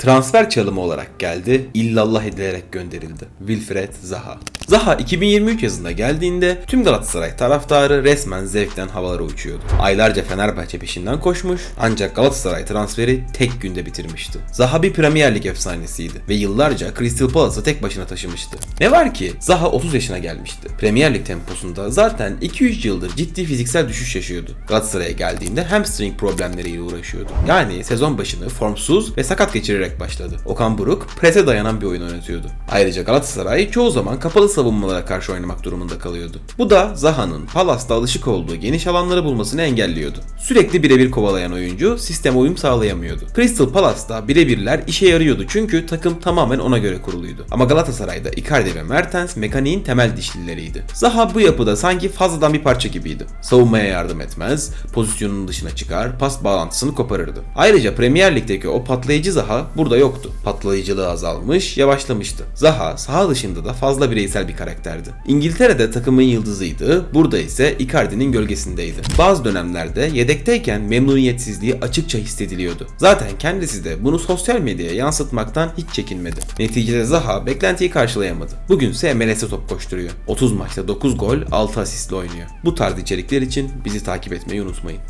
Transfer çalımı olarak geldi, illallah edilerek gönderildi. Wilfred Zaha. Zaha 2023 yazında geldiğinde tüm Galatasaray taraftarı resmen zevkten havalara uçuyordu. Aylarca Fenerbahçe peşinden koşmuş ancak Galatasaray transferi tek günde bitirmişti. Zaha bir Premier Lig efsanesiydi ve yıllarca Crystal Palace'ı tek başına taşımıştı. Ne var ki Zaha 30 yaşına gelmişti. Premier Lig temposunda zaten 2-3 yıldır ciddi fiziksel düşüş yaşıyordu. Galatasaray'a geldiğinde hamstring problemleriyle uğraşıyordu. Yani sezon başını formsuz ve sakat geçirerek başladı. Okan Buruk prese dayanan bir oyun oynatıyordu. Ayrıca Galatasaray çoğu zaman kapalı savunmalara karşı oynamak durumunda kalıyordu. Bu da Zaha'nın Palas'ta alışık olduğu geniş alanları bulmasını engelliyordu. Sürekli birebir kovalayan oyuncu sisteme uyum sağlayamıyordu. Crystal Palace'ta birebirler işe yarıyordu çünkü takım tamamen ona göre kuruluydu. Ama Galatasaray'da Icardi ve Mertens mekaniğin temel dişlileriydi. Zaha bu yapıda sanki fazladan bir parça gibiydi. Savunmaya yardım etmez, pozisyonun dışına çıkar, pas bağlantısını koparırdı. Ayrıca Premier Lig'deki o patlayıcı Zaha burada yoktu. Patlayıcılığı azalmış, yavaşlamıştı. Zaha saha dışında da fazla bireysel bir karakterdi. İngiltere'de takımın yıldızıydı, burada ise Icardi'nin gölgesindeydi. Bazı dönemlerde yedekteyken memnuniyetsizliği açıkça hissediliyordu. Zaten kendisi de bunu sosyal medyaya yansıtmaktan hiç çekinmedi. Neticede Zaha beklentiyi karşılayamadı. Bugünse MLS'e top koşturuyor. 30 maçta 9 gol, 6 asistle oynuyor. Bu tarz içerikler için bizi takip etmeyi unutmayın.